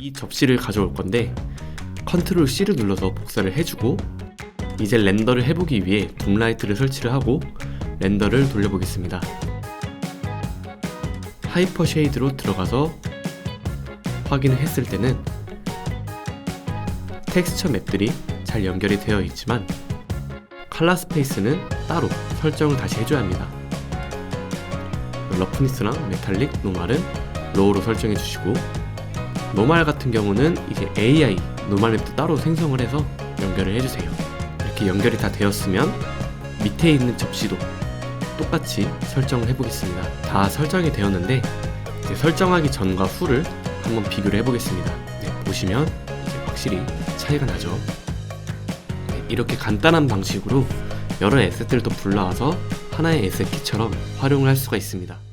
이 접시를 가져올 건데 컨트롤 C를 눌러서 복사를 해주고 이제 렌더를 해보기 위해 둠라이트를 설치를 하고 렌더를 돌려보겠습니다. 하이퍼 쉐이드로 들어가서 확인을 했을 때는 텍스처 맵들이 잘 연결이 되어 있지만 칼라 스페이스는 따로 설정을 다시 해줘야 합니다. 러프니스랑 메탈릭, 노말은 로우로 설정해 주시고 노말 같은 경우는 이제 AI 노말 맵도 따로 생성을 해서 연결을 해주세요. 이렇게 연결이 다 되었으면 밑에 있는 접시도 똑같이 설정을 해보겠습니다. 다 설정이 되었는데 설정하기 전과 후를 한번 비교를 해보겠습니다. 네, 보시면 이제 확실히 차이가 나죠. 네, 이렇게 간단한 방식으로 여러 에셋들도 불러와서 하나의 에셋 키처럼 활용을 할 수가 있습니다.